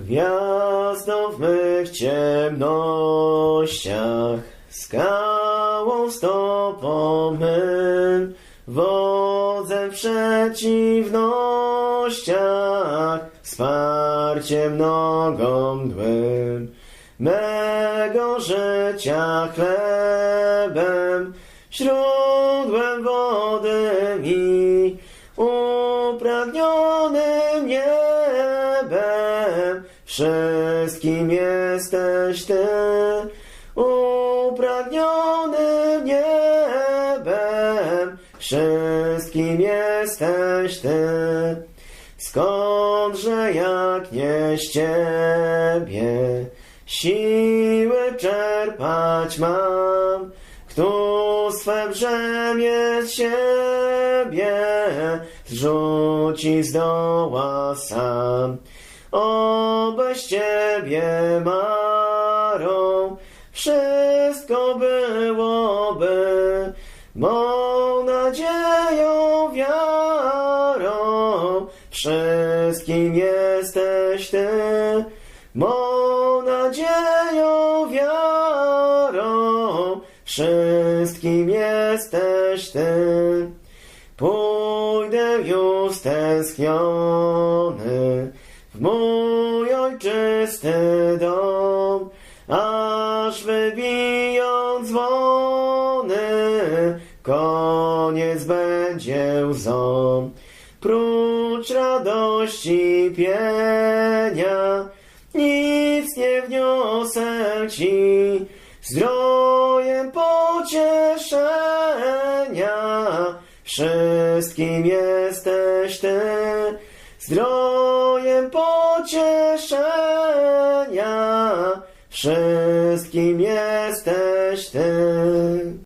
Gwiazdą w mych ciemnościach, skałą stopą mym, wodzem w przeciwnościach, wsparciem nogą mdłym, mego życia chlebem, źródłem wody mi, upragnionym niebem, wszystkim jesteś Ty, upragnionym niebem, wszystkim jesteś Ty. Skądże jak nie z Ciebie siły czerpać mam, kto swe brzemię z siebie zrzuci zdoła sam. O, Ciebie marą wszystko byłoby mą nadzieją, wiarą. Wszystkim jesteś Ty, mą nadzieją, wiarą. Wszystkim jesteś Ty. Pójdę już stęskniony mój ojczysty dom, aż wybiją dzwony, koniec będzie łzą. Prócz radości pienia, nic nie wniosę Ci, zdrojem pocieszenia. Wszystkim jesteś Ty, zdrojem pocieszenia. Wszystkim jesteś Ty.